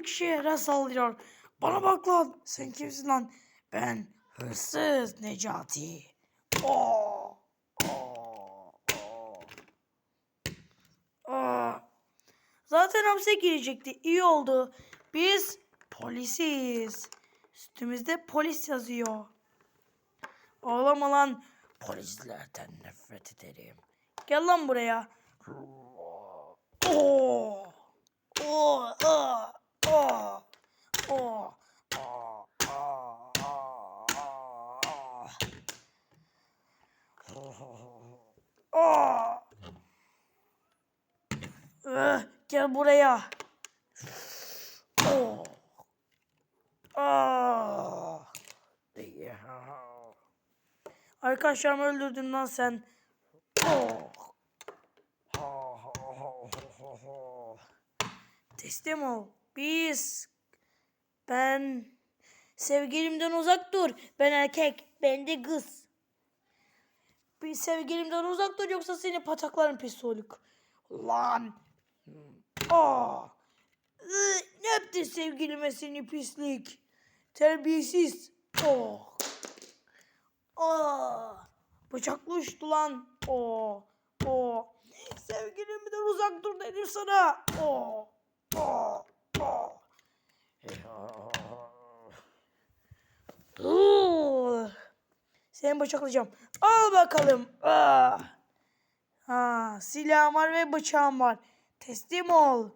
Türk şehre saldırıyor. Bana bak lan. Sen kimsin lan? Ben hırsız Necati. Oo. Oo. Oo. Aa. Zaten hapse girecekti. İyi oldu. Biz polisiz. Üstümüzde polis yazıyor. Ağlama lan. Polislerden nefret ederim. Gel lan buraya. Oo. Oo. Oo. Oo. Aa, aa, aa, aa. Ih, Gel buraya. Oh. Ah. Arkadaşlarımı öldürdün lan sen. Oh. Teslim ol. Biz. Ben. Sevgilimden uzak dur. Ben erkek. Ben de kız. Bir sevgilimden uzak dur yoksa seni pataklarım pis soluk. Lan. Aa. Iı, Ne yaptın sevgilime seni pislik? Terbiyesiz. Oh. Aa. Bıçaklı uçtu lan. Oo. Oo. Sevgilimden uzak dur dedim sana. Oo. Oo. Oo. Seni bıçaklayacağım. Al bakalım. Ah. Ha, silahım var ve bıçağım var. Teslim ol.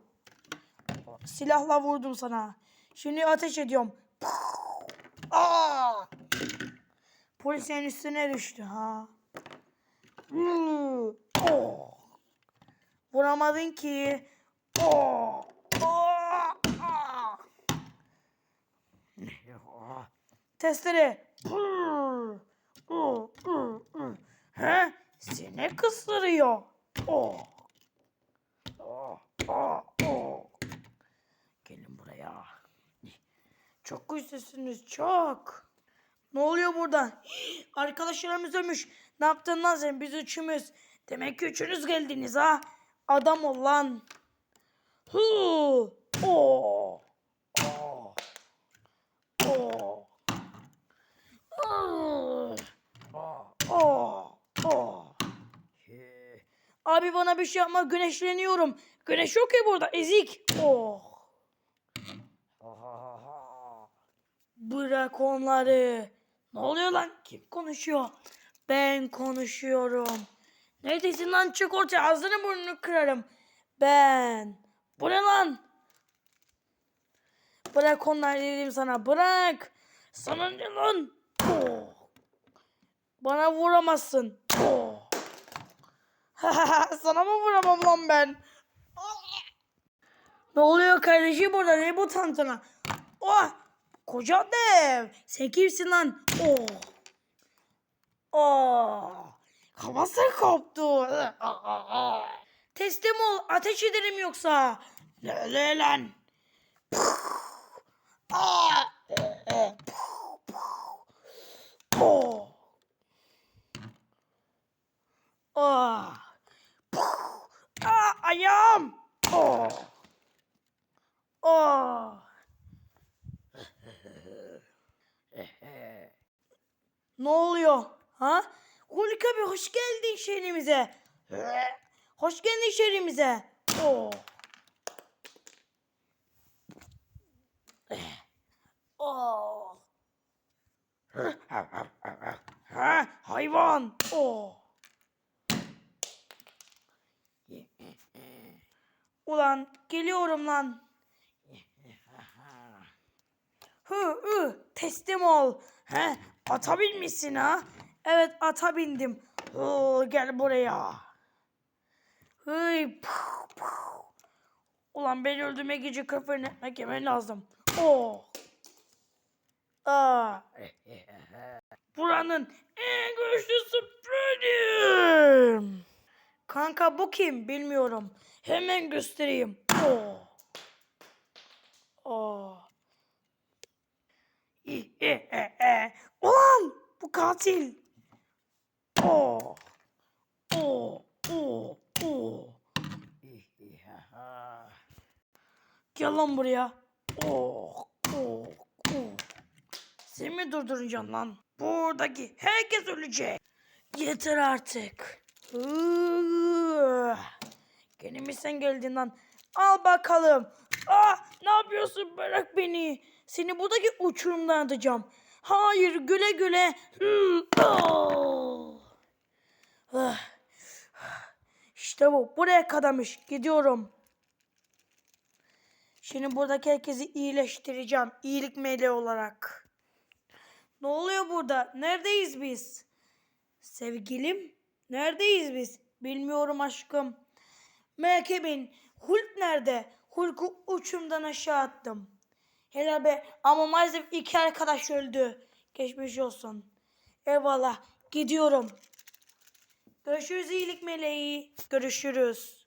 Silahla vurdum sana. Şimdi ateş ediyorum. Aa! Polisin üstüne düştü ha. Vuramadın ki. Oh. Oh. Ah. Testere. He? Oh, oh, oh. Gelin buraya. Çok güçlüsünüz çok. Ne oluyor burada? Arkadaşlarımız ölmüş. Ne yaptın lan sen? Biz üçümüz. Demek ki üçünüz geldiniz ha. Adam ol lan. Hı. Oo. Oo. Oo. Oo. Oo. Abi bana bir şey yapma güneşleniyorum. Güneş yok ya burada ezik. Oh. Bırak onları. Ne oluyor lan? Kim konuşuyor? Ben konuşuyorum. Neredesin lan? Çık ortaya. Ağzını burnunu kırarım. Ben. Bu ne lan? Bırak onları dedim sana. Bırak. Sana ne lan? Oh. Bana vuramazsın. Oh. Sana mı vuramam lan ben? Ne oluyor kardeşim burada? Ne bu tantana? Oh! Koca dev! Sen kimsin lan? Oh! Oh! Kafası koptu. Teslim ol. Ateş ederim yoksa. Ne ne lan? Ah! Oh! Ah! Ah, ayağım. Oh. Oh. Ne oluyor? Ha? Hulk abi hoş geldin şehrimize. Hoş geldin şehrimize. Oh. Oh. Ha, hayvan. Oh. Ulan geliyorum lan. Hı hı teslim ol. Ata binmişsin ha? Evet ata bindim. Hı, gel buraya. Hıy. puh, puh. Ulan beni öldürmek gece kafayı etmek yemen lazım. Oh. Aa. Buranın en güçlüsü benim. Kanka bu kim bilmiyorum. Hemen göstereyim. Oh. Oh. Katil. Oh. Oh. Oh. Oh. Gel lan buraya. Oh, oh, oh. Sen mi durduracaksın lan? Buradaki herkes ölecek. Yeter artık. Iıı. Gene mi sen geldin lan? Al bakalım. Ah, ne yapıyorsun? Bırak beni. Seni buradaki uçurumdan atacağım. Hayır, güle güle. Hı, oh. İşte bu. Buraya kadarmış. Gidiyorum. Şimdi buradaki herkesi iyileştireceğim. İyilik meleği olarak. Ne oluyor burada? Neredeyiz biz? Sevgilim, neredeyiz biz? Bilmiyorum aşkım. Merak etmeyin. Hulk nerede? Hulk'u uçumdan aşağı attım. Helal be. Ama maalesef iki arkadaş öldü. Geçmiş olsun. Eyvallah. Gidiyorum. Görüşürüz iyilik meleği. Görüşürüz.